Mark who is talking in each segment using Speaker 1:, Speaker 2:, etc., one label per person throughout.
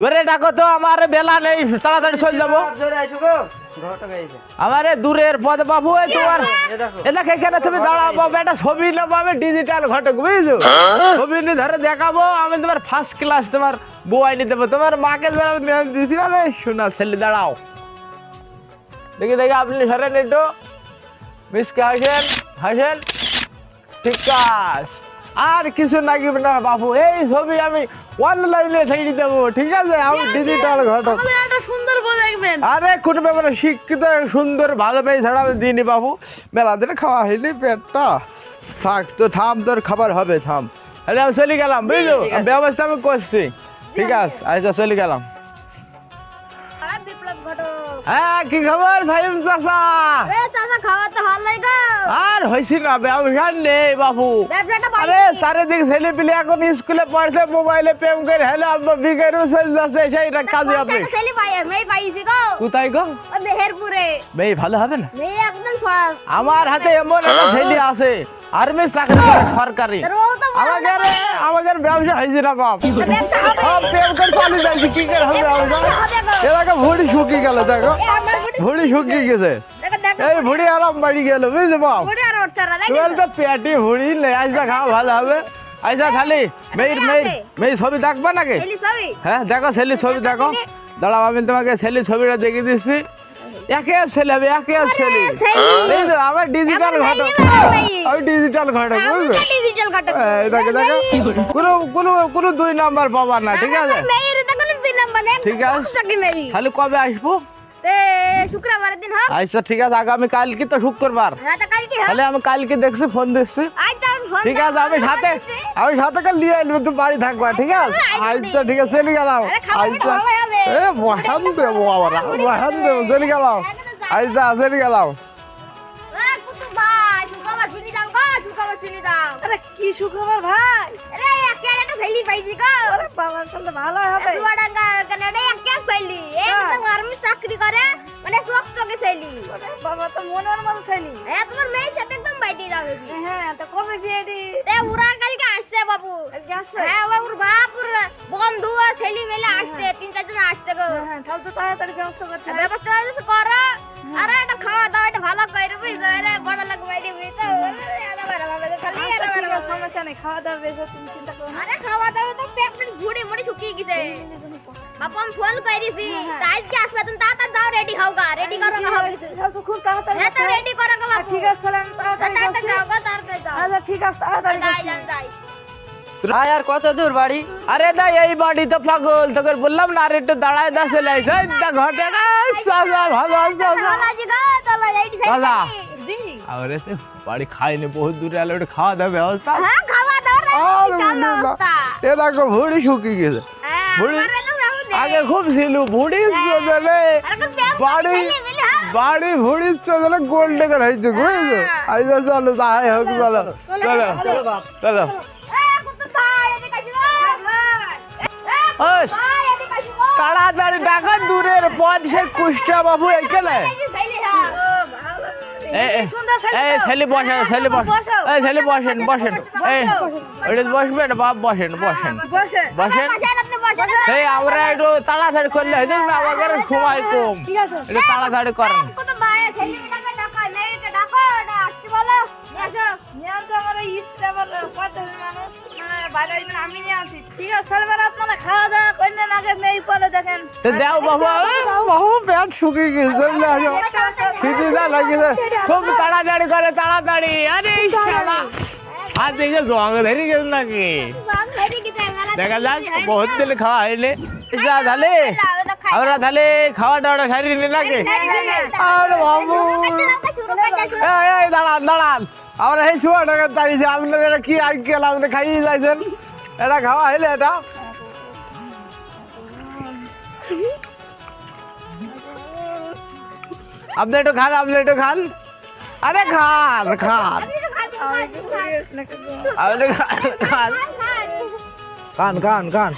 Speaker 1: ধরে ডাকো তো আমার বেলা নেই তাড়াতাড়ি চলে যাব। আমার দূরের পদ বাবু তোমার
Speaker 2: এ দেখো।
Speaker 1: এখানে তুমি দাঁড়াও বাবু একটা ছবি নেব আমি ডিজিটাল ঘটক বুঝছ? ছবি নিয়ে ধরে দেখাবো আমি তোমার ফার্স্ট ক্লাস তোমার বই নিয়ে দেবো। তোমার মাকে ধরে আমি শোনা ছেলে দাঁড়াও। দেখি দেখি আপনি সরেন একটু। মিসকে হাসেন? হাসেন? ঠিক আছে আর কিছু লাগবে না বাবু এই ছবি আমি অনলাইনে ছেড়ে দেবো ঠিক আছে? আমি ডিজিটাল ঘটক। আরে কোনো ব্যাপার শিক্ষিত সুন্দর ভালো মেয়ে ছাড়া আমি দিইনি বাবু। মেলা দিনে খাওয়া হয়নি পেটটা। থাক তো থাম তোর খাবার হবে থাম। তাহলে আমি চলে গেলাম বুঝলো? ব্যবস্থা আমি করছি। ঠিক আছে। আচ্ছা চলে গেলাম।
Speaker 3: আর
Speaker 1: হ্যাঁ কি খবর ভাই
Speaker 3: এ চাচা ভালো লাগে
Speaker 1: আর হয়েছি না ব্যবসা নেই বাবু আরে চারিদিক ছেলে পিলে এখন স্কুলে পড়ছে মোবাইলে প্রেম করে হ্যালো আব্বা বিকেরও চলে যাচ্ছে সেইটা কাজে হবে
Speaker 3: ছেলে পাই মেয়ে পাইছি গো।
Speaker 1: কোথায় গো?
Speaker 3: মেহেরপুরে।
Speaker 1: মেয়ে ভালো হবে না?
Speaker 3: মেয়ে একদম
Speaker 1: আমার হাতে এমন একটা ছেলে আছে আর্মি চাকরি করে সরকারি। আমাদের আমাদের ব্যবসা হয়েছে না বাপ। সব প্রেম করে চালিয়ে যাচ্ছে কি করে হবে? ব্যবসা এলাকা ভুড়ি শুকিয়ে গেল দেখো। ভুড়ি শুকিয়ে গেছে। এই ভুড়ি। আরাম বাড়ি গেল বুঝলি বাপ? তোমার তো পেটি ভুড়ি নেই আইসা খাওয়া ভালো হবে। আইসা খালি মেয়ের মেয়ের মেয়ের ছবি দেখবা নাকি? হ্যাঁ দেখো ছেলে ছবি দেখো। দাঁড়াও আমি তোমাকে ছেলে ছবিটা দেখিয়ে দিচ্ছি। একে ছেলে হবে একে ছেলে। এই তো আমার ডিজিটাল ঘটক। আমি ডিজিটাল ঘটক বুঝলো? দেখো দেখো। কোনো কোনো কোনো দুই নাম্বার পাবা না ঠিক আছে? ঠিক আছে। তাহলে কবে আসব?
Speaker 3: শুক্রবারের দিন
Speaker 1: আচ্ছা ঠিক আছে আগামী কালকে তো শুক্রবার।
Speaker 3: হোক
Speaker 1: তাহলে আমি কালকে দেখছি ফোন দিচ্ছি।
Speaker 3: আমি
Speaker 1: ঠিক আছে আমি সাথে আমি সাথে কাল নিয়ে আসব তুই বাড়ি থাকবা ঠিক আছে? আচ্ছা ঠিক আছে চলে গেলাম। আচ্ছা। এ বসান দেবো আবার বসান দেবো চলে গেলাম চলে গেলাম।
Speaker 3: এ কুতু ভাই শুকাবা চিনি দাও গো শুকাবা চিনি দাও।
Speaker 4: আরে কি সুখবর ভাই?
Speaker 3: আরে একে একটা ফেলি পাইছি গো।
Speaker 4: বাবা তাহলে ভালো হবে।
Speaker 3: দুয়াডাঙ্গা কানাডা একে ফেলি। একদম আর্মি চাকরি করে মানে সব ফেলি।
Speaker 4: বাবা তো মনের মতো
Speaker 3: তোমার মেয়ে সাথে একদম যাবে।
Speaker 4: হ্যাঁ তো কবে বিয়ে দি
Speaker 3: উড়া আসছে বাবু। হ্যাঁ বাবুর বাপ ওর বন্ধু ছেলে মেলে আসছে তিন চারজন আসছে গো।
Speaker 4: হ্যাঁ তাহলে তো তাড়াতাড়ি ব্যবস্থা করতে
Speaker 3: ব্যবস্থা করো আরে এটা খাওয়া দাওয়া এটা ভালো করে বুঝছ? আরে বড় লাগবে বাইরে বুঝছ? আরে বাবা বাবা খালি আরে
Speaker 4: ঠিক
Speaker 3: বাবা
Speaker 4: আছে, সমস্যা নেই খাওয়া দাওয়া বেশ তুমি চিন্তা করো
Speaker 3: আরে খাওয়া দাওয়া তো পেট পেট ঘুরে মুড়ি শুকিয়ে গেছে। বাবা আমি ফোন করে। দিছি
Speaker 4: হ্যাঁ,
Speaker 3: তা আজকে আসবে তুমি তাড়াতাড়ি যাও রেডি হও গা রেডি করো গা হবে।
Speaker 4: তো খুব তাড়াতাড়ি
Speaker 3: হ্যাঁ তো রেডি করো গা
Speaker 4: আচ্ছা, ঠিক আছে তাহলে আমি তাড়াতাড়ি
Speaker 3: তাড়াতাড়ি যাও গা তাড়াতাড়ি যাও।
Speaker 4: আচ্ছা ঠিক আছে তাড়াতাড়ি
Speaker 3: যাই যাই।
Speaker 2: ভাই আর কত দূর বাড়ি?
Speaker 1: আরে না এই বাড়ি তো পাগল তোকে বললাম না আর একটু দাঁড়ায় চলে ঘটে না
Speaker 3: চলো
Speaker 1: দাদা। আরে বাড়ি খাইনি বহুত দূরে একটু খাওয়া দাওয়া ব্যবস্থা।
Speaker 3: হ্যাঁ। তা।
Speaker 1: এ দেখো ভুড়ি শুকিয়ে গেছে।
Speaker 3: হ্যাঁ।
Speaker 1: আগে খুব ছিল ভুড়ি চলে
Speaker 3: প্রেম
Speaker 1: বাড়ি
Speaker 3: হ্যাঁ।
Speaker 1: বাড়ি ভুড়ি চলে গোল ডেকার হয়েছে বুঝছ? আইসা চলো তাই হোক চলো চলো। চলো। তাড়াতাড়ি ডাকা দূরের পথ সে কুষ্টিয়া বাবু এইখানে
Speaker 3: এই যে ছেলে, হ্যাঁ।
Speaker 1: এই এই,
Speaker 4: সুন্দর ছেলে
Speaker 1: এই
Speaker 4: তো।
Speaker 1: ছেলে বসেন ছেলে বসেন।
Speaker 4: বসো।
Speaker 1: এই ছেলে বসেন বসেন। এই ওইটা বসবেন বাপ বসেন বসেন।
Speaker 4: বসে।
Speaker 1: বসেন।
Speaker 3: বসেন, আপনি
Speaker 1: এই আমরা একটু তাড়াতাড়ি করলে হয়তো না সময় কম। একটু তাড়াতাড়ি করেন।
Speaker 4: মানে আসবেন, আমি নিয়ে আসি ঠিক আছে স্যার আপনারা খাওয়া দাওয়া করলেন আগে মেয়ে পরে দেখেন
Speaker 1: তো দেও বাবা বাবু পেট শুকিয়ে গেছে চলে না লাগিছে খুব তাড়াতাড়ি করে তাড়াতাড়ি আরে শালা হাত দেখে জং ধরে গেছে নাকি দেখা যাক বহুত। দিন খাওয়া যা তাহলে আমরা তাহলে খাওয়া দাওয়াটা সারি নি নাকি আরে বাবু দাঁড়ান দাঁড়ান আমরা এই শুয়া টাকা চাইছি আপনার এটা কি আজকাল আপনি খাইয়ে যাইছেন? এটা খাওয়া হইলে এটা? আপনি একটু খান আপনি একটু খান। আরে খান খান। আপনি খান খান। খান খান খান।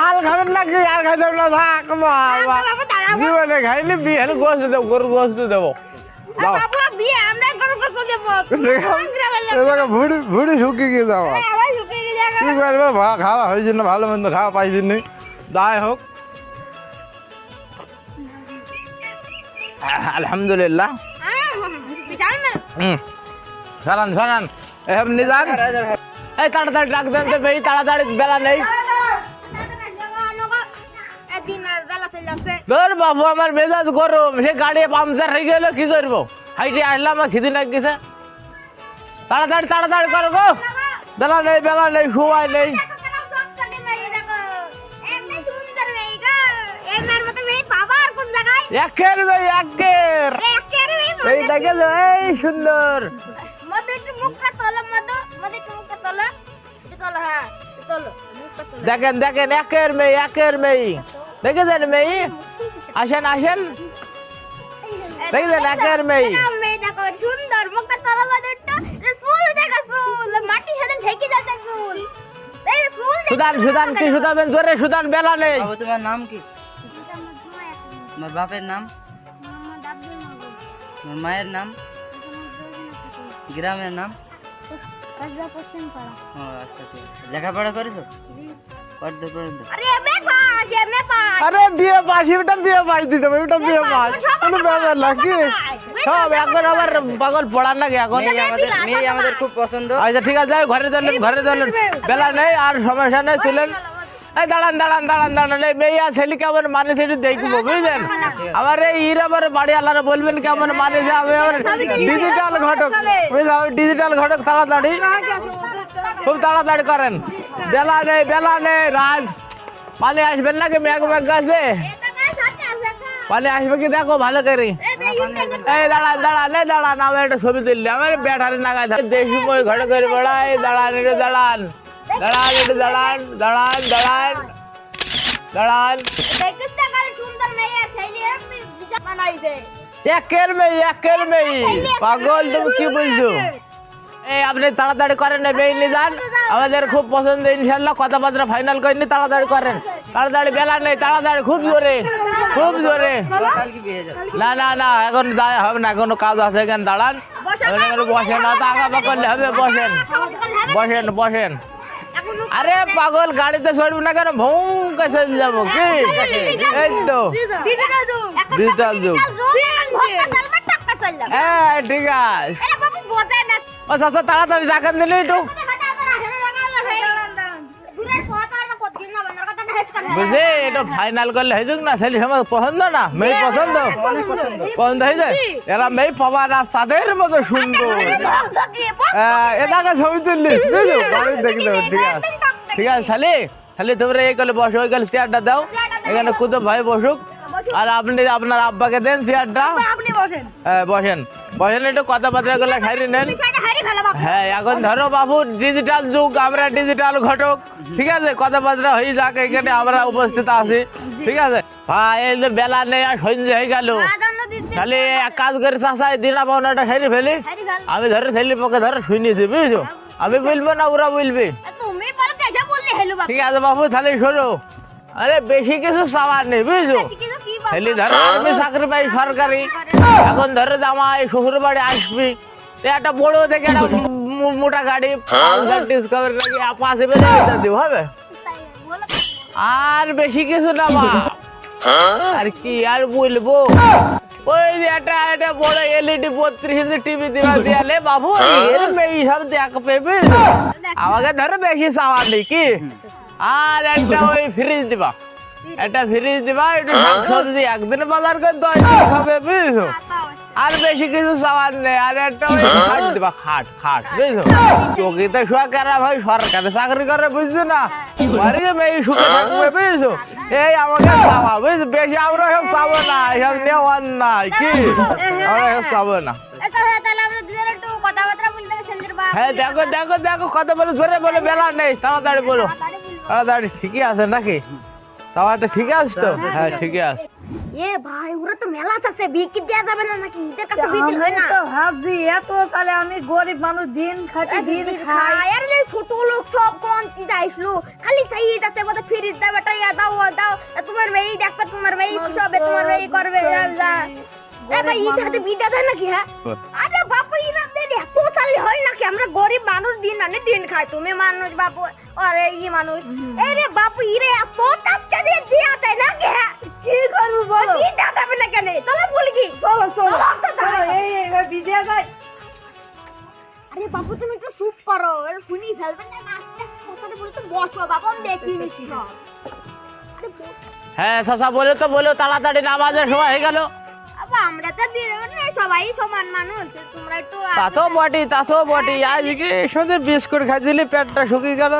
Speaker 1: ঝাল খাবেন নাকি আর খাইতে না থাক বাবা। জীবনে খাইনি বিয়ে হলে গোস্ত দেবো। গরু গোস্ত দেবো। ভুড়ি শুকিয়ে কি করবে খাওয়া হয়েছে না ভালো মন্দ খাওয়া পাইছি নি। যাই হোক। আলহামদুলিল্লাহ। সরান সরান এমনি যান। এই তাড়াতাড়ি ডাক দেন তো তাড়াতাড়ি বেলা নেই।
Speaker 3: বেলা চলে যাচ্ছে
Speaker 1: ধর বাবু আমার মেজাজ গরম সে গাড়ি পাংচার হয়ে গেল কি করব হাইটে আসলাম আমার খিদি না গেছে তাড়াতাড়ি তাড়াতাড়ি করো গো বেলা নেই বেলা নেই সময় নেই একের ভাই একের এই দেখে লো, এই সুন্দর দেখেন দেখেন একের মেয়ে একের মেয়ে দেখেছেন মেয়ে। আসেন আসেন। দেখেছেন একের মেয়ে।
Speaker 3: সুন্দর মুখটা তলা মাদুরটা চুল দেখা চুল। মাটির সাথে ঢেকে যাচ্ছে চুল।
Speaker 1: সুদান সুদান কি সুদাবেন জোরে? সুদান বেলা নেই।
Speaker 2: তোমার নাম কি? তোমার বাপের নাম? তোমার মায়ের নাম? গ্রামের নাম? আচ্ছা আছে। লেখাপড়া করেছ? কত পর্যন্ত?
Speaker 3: আরে মে পাস এ মে পাস
Speaker 1: দিতে হবে ওটা বিয়ে পাস। কোনো ব্যাপার না কি? সব এখন আবার পাগল পড়ার নাকি এখন।
Speaker 2: মেয়ে আমাদের মেয়ে আমাদের খুব পছন্দ।
Speaker 1: আচ্ছা ঠিক আছে ঘরে চলেন ঘরে চলেন। বেলা নেই আর সমস্যা নেই চলেন। এই দাঁড়ান দাঁড়ান দাঁড়ান দাঁড়ান। এই মেয়ে আর ছেলে কেমন মানে সেটা দেখব বুঝলেন? আবার এই ইর আবার বাড়ি আলারা বলবেন কেমন মানে যে আমি আবার ডিজিটাল ঘটক। বুঝলেন আমি ডিজিটাল ঘটক তাড়াতাড়ি। খুব তাড়াতাড়ি করেন। বেলা নেই বেলা নেই রাত পানি আসবেন নাকি মেঘ মেঘ গাছে পানি আসবে কি দেখো ভালো করে এই দাঁড়ান দাঁড়ান এই দাঁড়ান আমার একটা ছবি তুললি আমার ব্যাটারি নাগায় থাকে দেশি মই ঘরে করে বেড়াই দাঁড়ান একটু দাঁড়ান দাঁড়ান একটু দাঁড়ান দাঁড়ান দাঁড়ান দাঁড়ান একের মেয়ে একের মেয়ে পাগল তুমি কি বলছো এই আপনি তাড়াতাড়ি করেন না বেইলি যান আমাদের খুব পছন্দ ইনশাল্লাহ কথাবার্তা ফাইনাল করেনি তাড়াতাড়ি করেন। তাড়াতাড়ি বেলা নেই তাড়াতাড়ি খুব জোরে খুব জোরে। না না না এখন হবে না এখনও কাজ আছে এখানে দাঁড়ান। বসেন আগা করলে হবে বসেন। বসেন বসেন। আরে পাগল গাড়িতে চড়বো না কেন? ভৌ কাছে যাব কি? এই তো। ডিজিটাল যুগ। হ্যাঁ ঠিক আছে। ও চাচা তাড়াতাড়ি রাখেন দিলি একটু। বুঝলি? এটা ফাইনাল করলে হয়ে যাক না ছেলে আমার পছন্দ না? মেয়ে পছন্দ? পছন্দ হয়ে যায়? এরা মেয়ে পাবার রাস্তাদের মতো সুন্দর। আহ, এটাকে ছবি তুললিস বুঝলো? বাড়ি দেখি দেবো ঠিক আছে। ঠিক আছে শালি শালি তোমরা এই কলে বসো ওই কলে চেয়ারটা দাও। এখানে কুতো ভাই বসুক। আর আপনি আপনার আব্বাকে দেন চেয়ারটা
Speaker 3: বসেন।
Speaker 1: হ্যাঁ বসেন। বসেন একটু কথাবার্তা গুলো খাইয়ে নেন। হ্যাঁ এখন ধরো বাবু ডিজিটাল যুগ আমরা ডিজিটাল ঘটক। ঠিক আছে? কথাবার্তা হয়ে যাক এখানে আমরা উপস্থিত আছি। ঠিক আছে? হ্যাঁ এই যে বেলা নেই আর সন্ধ্যে হয়ে গেল। তাহলে এক কাজ করে চাষায় দিনা পাওনাটা সেরে ফেলি। আমি ধরে ছেলে পক্ষে ধরে শুনিয়েছি বুঝছ? আমি বলব না ওরা বলবে। ঠিক আছে বাবু তাহলে শোনো। আরে বেশি কিছু চাওয়ার নেই বুঝছ? ছেলে ধরো আমি চাকরি পাই সরকারি এখন ধরে জামাই শ্বশুর বাড়ি আসবি। একটা বড় থেকে একটা মো- মোটা গাড়ি ডিসকাভারি নাকি পাশে বেঁধে দিতে দিব হবে
Speaker 3: তাই বলো
Speaker 1: আর বেশি কিছু না মা আর কি আর বলব ওই যে একটা একটা বড় এলইডি বত্রিশ ইঞ্চি টিভি দিবা দিয়ালে বাবু এর মেয়ে সব দেখ পেবে আমাকে ধরো বেশি চাওয়ার নেই কি আর একটা ওই ফ্রিজ দিবা একটা ফ্রিজ দিবা একটু শাকসবজি একদিন বাজার করে দশ দিন খাবে বুঝছ? আর বেশি কিছু চাওয়ার নেই আর একটা খাট দিবা খাট খাট বুঝছ? চকিতে শোয়া কেরা ভাই সরকারি চাকরি করে বুঝছ না? বাড়িতে মেয়ে সুখে থাকবে বুঝছ? এই আমাকে চাওয়া বুঝছ? বেশি আমরা সব চাবো না এসব নেওয়ার নাই কি? আমরা সব চাবো না। হ্যাঁ দেখো দেখো দেখো কত বলে জোরে বলে বেলা নেই তাড়াতাড়ি বলো।
Speaker 3: তাড়াতাড়ি
Speaker 1: ঠিকই আছে নাকি? তাওয়াটা ঠিক আছে তো হ্যাঁ ঠিকই আছে
Speaker 3: এ ভাই ওরা তো মেলা আছে বিক্রি দেওয়া যাবে না নাকি ঈদের কাছে বিক্রি হয় না
Speaker 4: আমি তো ভাবছি এত তাহলে আমি গরিব মানুষ দিন খাটি দিন খাই
Speaker 3: আরে যে ছোট লোক সব কোন চিন্তা আইসলো খালি সেই যাতে বলে ফ্রিজ দাও বেটা ইয়া দাও ও দাও তা তোমার মেয়ে দেখবে তোমার মেয়ে খুশি হবে তোমার মেয়ে করবে যা, যা। এ ভাই ঈদ হাতে বিদা দেয় নাকি হ্যাঁ আরে বাপু ইরা দেন এত চালি হয় নাকি আমরা গরিব মানুষ দিন আনে দিন খাই তুমি মানুষ বাপু আরে ই মানুষ। এই রে বাপু ইরে এত চাপটা দিয়ে দিয়া দেয় নাকি হ্যাঁ
Speaker 4: কি করব বলো?
Speaker 3: কেন? কি?
Speaker 4: চলো চলো।
Speaker 3: তো
Speaker 4: চলো,
Speaker 3: দাঁড়াও।
Speaker 4: এই এই বিজে যাই
Speaker 3: আরে বাপু তুমি একটু চুপ করো। এর শুনি ফেলবেন না? নাচতে কথাটা বলে তো বসো বাবা আমি দেখি নিচ্ছি সব আরে বস-
Speaker 1: হ্যাঁ চাচা বলে তো বলে তাড়াতাড়ি নামাজের সময় হয়ে গেল।
Speaker 3: আমরা তো সবাই সমান মানুষ তোমরা একটু
Speaker 1: তা তো বটি তা তো বটি। আজকে শুধু বিস্কুট খাই দিলি পেটটা শুকিয়ে গেল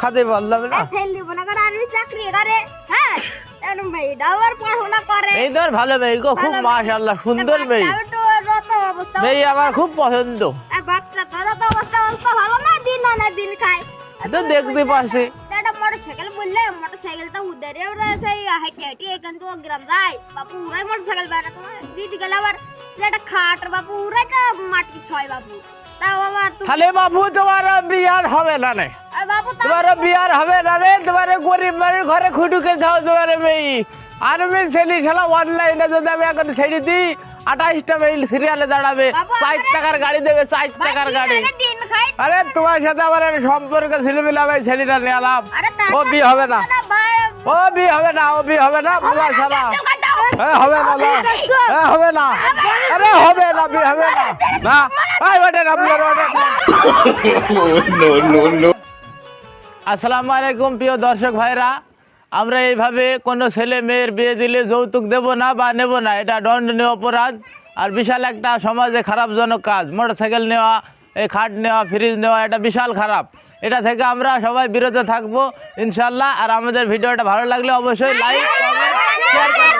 Speaker 1: খাতে পারলাম না।
Speaker 3: ফেল দিব না করে আর চাকরি করে। হ্যাঁ
Speaker 1: এই তোর ভালো মেয়ে গো খুব মাশাল্লাহ সুন্দর মেয়ে। মেয়ে আমার খুব পছন্দ।
Speaker 3: বাচ্চা তো অবস্থা ভালো না দিন না দিন খায়।
Speaker 1: তো দেখতে পাচ্ছি।
Speaker 3: মোটরসাইকেল বললে মোটরসাইকেলটা উদারে ওরা সেই হেঁটে হেঁটে এখান থেকে গ্রাম যায় বাপু উড়াই মোটরসাইকেল বেড়া তোমার দিদি গেলে আবার একটা খাট বাপু উড়াই তো মাটি ছয় বাপু
Speaker 1: তাহলে বাবু তোমার বিয়ার হবে না
Speaker 3: তাও-
Speaker 1: তোমার বিয়ার হবে না রে তোমার গরিব বাড়ির ঘরে খুটুকে যাও তোমার মেয়ে আর আমি ছেলে খেলা অনলাইনে যদি আমি এখন ছেড়ে দিই আঠাইশটা মেইল সিরিয়ালে দাঁড়াবে চার টাকার গাড়ি দেবে চার
Speaker 3: ভাই,
Speaker 1: টাকার গাড়ি। আরে তোমার সাথে আমার সম্পর্ক ছিল বলে আমি ছেলেটা নিয়ে
Speaker 3: আরে
Speaker 1: ও বিয়ে হবে না। ও বিয়ে হবে না ও বিয়ে হবে না বুঝা সারা এ, হবে না এ, হবে না। আরে হবে না বিয়ে হবে না। আপনার আসসালামু আলাইকুম প্রিয় দর্শক ভাইরা। আমরা এইভাবে কোনো ছেলে মেয়ের বিয়ে দিলে যৌতুক দেব না বা নেব না, এটা দণ্ডনীয় অপরাধ। আর বিশাল একটা সমাজে খারাপজনক কাজ, মোটরসাইকেল নেওয়া, এই খাট নেওয়া, ফ্রিজ নেওয়া, এটা বিশাল খারাপ। এটা থেকে আমরা সবাই বিরত থাকব, ইনশাল্লাহ। আর আমাদের ভিডিওটা ভালো লাগলে অবশ্যই লাইক কমেন্ট শেয়ার